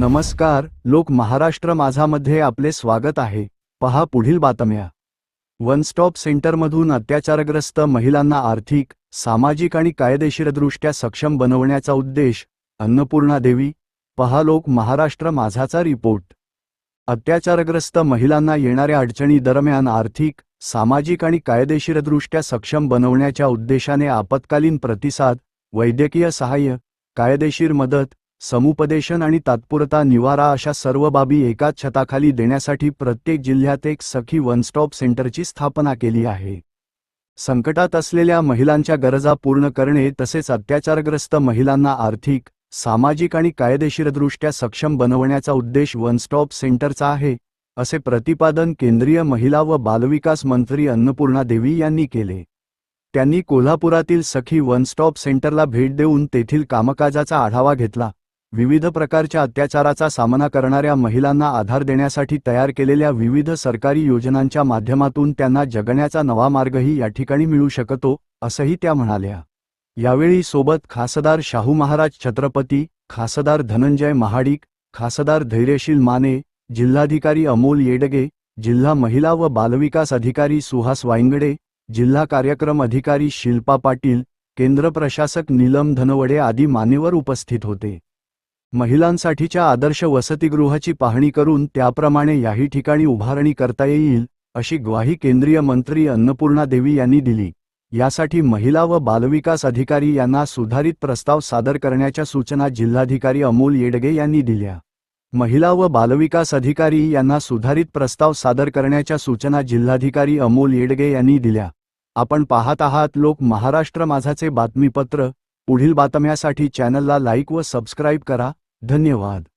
नमस्कार लोक महाराष्ट्र माझामध्ये आपले स्वागत आहे. पहा पुढील बातम्या. वन स्टॉप सेंटरमधून अत्याचारग्रस्त महिलांना आर्थिक सामाजिक आणि कायदेशीरदृष्ट्या सक्षम बनवण्याचा उद्देश अन्नपूर्णा देवी. पहा लोक महाराष्ट्र माझाचा रिपोर्ट. अत्याचारग्रस्त महिलांना येणाऱ्या अडचणी दरम्यान आर्थिक सामाजिक आणि कायदेशीरदृष्ट्या सक्षम बनवण्याच्या उद्देशाने आपत्कालीन प्रतिसाद वैद्यकीय सहाय्य कायदेशीर मदत समुपदेशन आणि तात्पुरता निवारा अशा सर्व बाबी एकाच छताखाली देण्यासाठी प्रत्येक जिल्ह्यात एक सखी वन स्टॉप सेंटरची स्थापना केली आहे. संकटात असलेल्या महिलांच्या गरजा पूर्ण करणे तसेच अत्याचारग्रस्त महिलांना आर्थिक सामाजिक आणि कायदेशीरदृष्ट्या सक्षम बनवण्याचा उद्देश वन स्टॉप सेंटरचा आहे असे प्रतिपादन केंद्रीय महिला व बालविकास मंत्री अन्नपूर्णा देवी यांनी केले. त्यांनी कोल्हापुरातील सखी वन स्टॉप सेंटरला भेट देऊन तेथील कामकाजाचा आढावा घेतला. विविध प्रकारच्या अत्याचाराचा सामना करणाऱ्या महिलांना आधार देण्यासाठी तयार केलेल्या विविध सरकारी योजनांच्या माध्यमातून त्यांना जगण्याचा नवा मार्गही या ठिकाणी मिळू शकतो असंही त्या म्हणाल्या. यावेळी सोबत खासदार शाहू महाराज छत्रपती खासदार धनंजय महाडिक खासदार धैर्यशील माने जिल्हाधिकारी अमोल येडगे जिल्हा महिला व बालविकास अधिकारी सुहास वाईंगडे जिल्हा कार्यक्रम अधिकारी शिल्पा पाटील केंद्र प्रशासक नीलम धनवडे आदी मान्यवर उपस्थित होते. महिलांसाठीच्या आदर्श वसतिगृहाची पाहणी करून त्याप्रमाणे याही ठिकाणी उभारणी करता येईल अशी ग्वाही केंद्रीय मंत्री अन्नपूर्णा देवी यांनी दिली. यासाठी महिला व बालविकास अधिकारी यांना सुधारित प्रस्ताव सादर करण्याच्या सूचना जिल्हाधिकारी अमोल येडगे यांनी दिल्या. महिला व बालविकास अधिकारी यांना सुधारित प्रस्ताव सादर करण्याच्या सूचना जिल्हाधिकारी अमोल येडगे यांनी दिल्या. आपण पाहत आहात लोक महाराष्ट्र माझाचे बातमीपत्र. पुढील बातम्यासाठी चॅनलला लाईक व सबस्क्राईब करा. धन्यवाद.